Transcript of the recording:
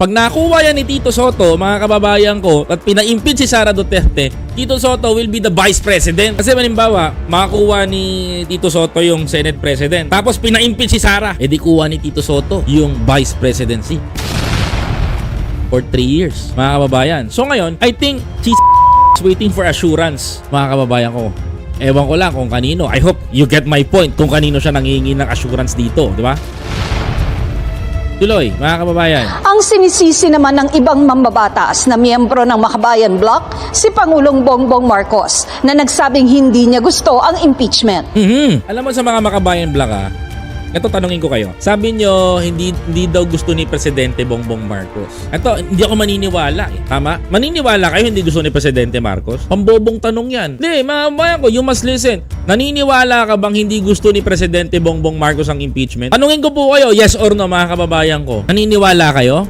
Pag nakuha yan ni Tito Soto, mga kababayan ko, at pina-impeach si Sara Duterte, Tito Soto will be the Vice President. Kasi malimbawa, makakuha ni Tito Soto yung Senate President. Tapos pina-impeach si Sara, edi kuha ni Tito Soto yung Vice Presidency. For 3 years, mga kababayan. So ngayon, I think si is waiting for assurance, mga kababayan ko. Ewan ko lang kung kanino. I hope you get my point kung kanino siya nangihingi ng assurance dito, di ba? Tuloy, mga kababayan. Ang sinisisi naman ng ibang mambabatas na miyembro ng Makabayan Bloc, si Pangulong Bongbong Marcos, na nagsabing hindi niya gusto ang impeachment. Mhm. Alam mo sa mga makabayan black ah, ito tanungin ko kayo. Sabi nyo, hindi, hindi daw gusto ni Presidente Bongbong Marcos. Ito, hindi ako maniniwala eh. Tama? Maniniwala kayo hindi gusto ni Presidente Marcos? Pambobong tanong yan. Hindi, mga ko, you must listen. Naniniwala ka bang hindi gusto ni Presidente Bongbong Marcos ang impeachment? Tanungin ko po kayo, yes or no mga kababayan ko. Naniniwala kayo?